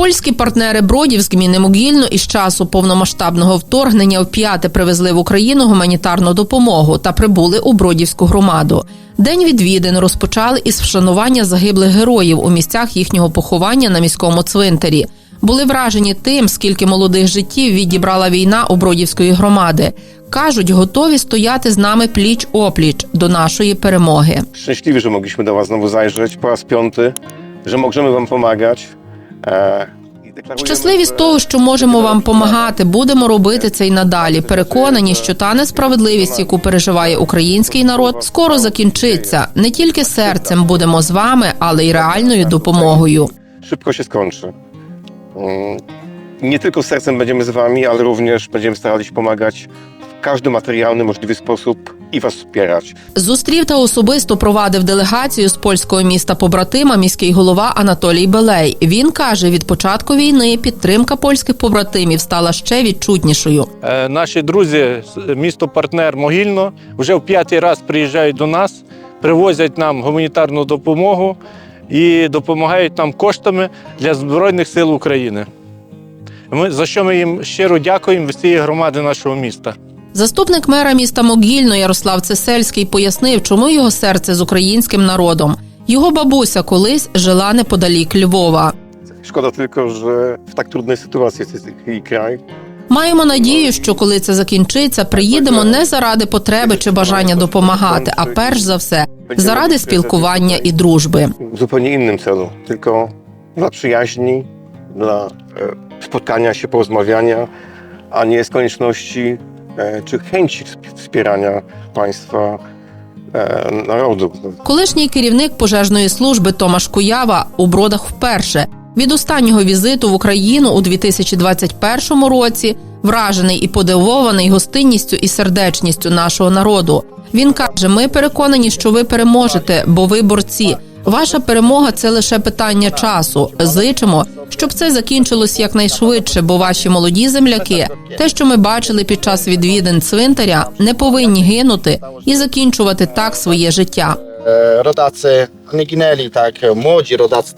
Польські партнери Бродів з із часу повномасштабного вторгнення вп'яте привезли в Україну гуманітарну допомогу та прибули у Бродівську громаду. День відвідин розпочали із вшанування загиблих героїв у місцях їхнього поховання на міському цвинтарі. Були вражені тим, скільки молодих життів відібрала війна у Бродівської громади. Кажуть, готові стояти з нами пліч опліч до нашої перемоги. Szczęśliwi, że mogliśmy do Was znowu zajrzeć po raz piąty, że możemy Wam pomagać. Deklarujemy, Щасливі з того, що можемо вам помагати, будемо робити це й надалі. Переконані, що та несправедливість, яку переживає український народ, скоро закінчиться. Не тільки серцем будемо з вами, але й реальною допомогою. szybko się skończy. Nie tylko sercem będziemy z Wami, ale również będziemy starali się pomagać w każdy materialny, możliwy sposób Was wspierać. Зустрів та особисто провадив делегацію з польського міста побратима міський голова Анатолій Белей. Він каже, від початку війни підтримка польських побратимів стала ще відчутнішою. Е, Наші друзі, місто партнер Могильно, вже в п'ятий раз приїжджають до нас, привозять нам гуманітарну допомогу і допомагають нам коштами для Збройних сил України. Ми, за що ми їм щиро дякуємо всієї громади нашого міста. Заступник мера міста Могильно Ярослав Цесельський пояснив, чому його серце з українським народом. Його бабуся колись жила неподалік Львова. Tylko, że w tak trudnej sytuacji jest taki kraj. Маємо надію, що коли це закінчиться, приїдемо не заради потреби чи бажання допомагати, а перш за все заради спілкування і дружби. innym celu, tylko dla przyjaźni, dla e, spotkania się, porozmawiania, a nie z konieczności e, wsp- wspierania państwa, e, narodu. Колишній керівник пожежної служби Томаш Куява у бродах вперше від останнього візиту в Україну у 2021 році вражений і подивований гостинністю і сердечністю нашого народу. Він каже: ми переконані, що ви переможете, бо ви борці. Ваша перемога це лише питання часу. Зичимо, щоб це закінчилось якнайшвидше, бо ваші молоді земляки, те, що ми бачили під час відвідин цвинтаря, не повинні гинути і закінчувати так своє життя. E,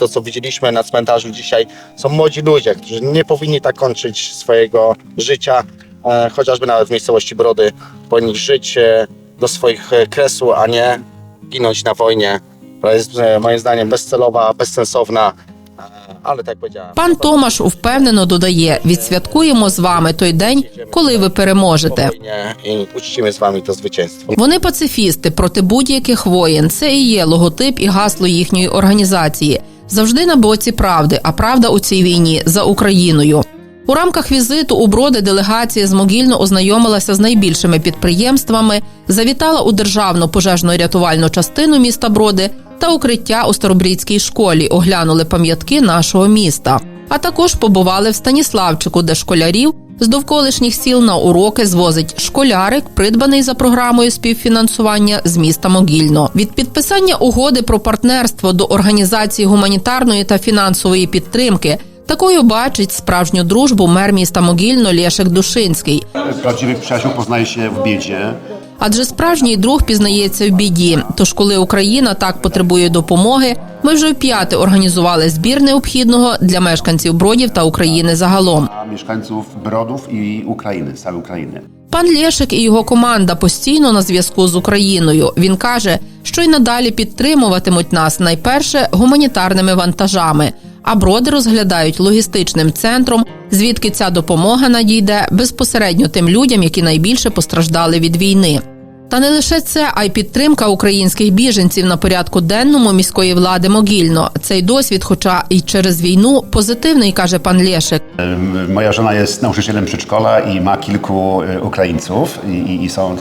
co widzieliśmy na cmentarzu dzisiaj, są młodzi ludzie, którzy nie powinni tak kończyć swojego życia, e, chociażby nawet w miejscowości Brody, powinni żyć e, do swoich e, kresu, a nie ginąć na wojnie, która jest e, moim zdaniem bezcelowa, bezsensowna, e, ale tak jak powiedziałem. Пан Томаш впевнено додає: відсвяткуємо з вами той день, коли ви переможете. Spokojnie i uczcimy z wami to zwycięstwo. Вони пацифісти проти будь-яких воєн. Це і є логотип і гасло їхньої організації. Завжди на боці правди, а правда у цій війні за Україною. У рамках візиту у броди делегація з Могільно ознайомилася з найбільшими підприємствами, завітала у державну пожежну рятувальну частину міста Броди та укриття у Старобрідській школі, оглянули пам'ятки нашого міста. А також побували в Станіславчику, де школярів з довколишніх сіл на уроки звозить школярик, придбаний за програмою співфінансування з міста Могільно. Від підписання угоди про партнерство до організації гуманітарної та фінансової підтримки. Такою бачить справжню дружбу мер міста Могільно Лєшек Душинський. Prawdziwych przyjaciół poznaje się w biedzie. Адже справжній друг пізнається в біді. Тож, коли Україна так потребує допомоги, ми вже вп'яте організували збір необхідного для мешканців Бродів та України загалом. A mieszkańców Brodów i Ukrainy, całej Ukrainy. Пан Лєшик і його команда постійно на зв'язку з Україною. Він каже, що й надалі підтримуватимуть нас найперше гуманітарними вантажами, а броди розглядають логістичним центром, звідки ця допомога надійде безпосередньо тим людям, які найбільше постраждали від війни. Та не лише це, а й підтримка українських біженців на порядку денному міської влади Могільно. Цей досвід, хоча й через війну, позитивний, каже пан Лєшик. Jest nauczycielem przedszkola i ma kilku e, Ukraińców i, i- i są,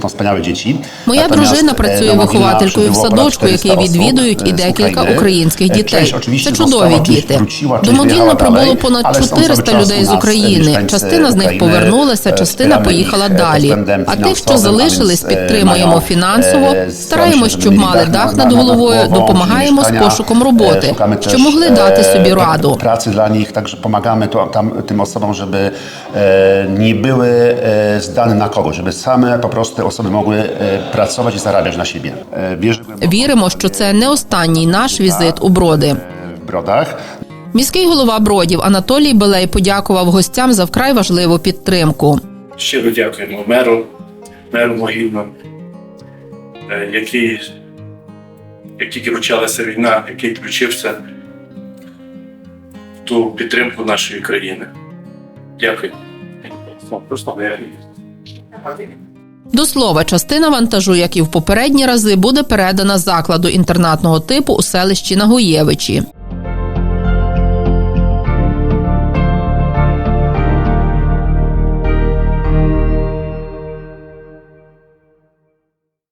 to, wspaniałe dzieci. Моя дружина працює вихователькою в садочку, який відвідують, і декілька українських дітей. Це чудові діти. До Могильно прибуло понад ale 400 людей з України. Частина з них повернулася, e, частина поїхала e, далі. А тих, що залишились, підтримуємо фінансово. e, Стараємось, щоб мали дах над головою, допомагаємо з пошуком E, роботи, що могли дати собі раду. żeby e, nie były e, zdane na kogo, żeby same po prostu te osoby mogły e, pracować i zarabiać na siebie. E, wierzę głęboko Віримо, що це не останній наш візит у броди. Brodach. Міський голова Бродів Анатолій Белей подякував гостям за вкрай важливу підтримку. Щиро дякуємо меру, Могильно, е, який, як тільки почалася війна, який включився в ту підтримку нашої країни. Дякую. До слова, частина вантажу, як і в попередні рази, буде передана закладу інтернатного типу у селищі Нагоєвичі.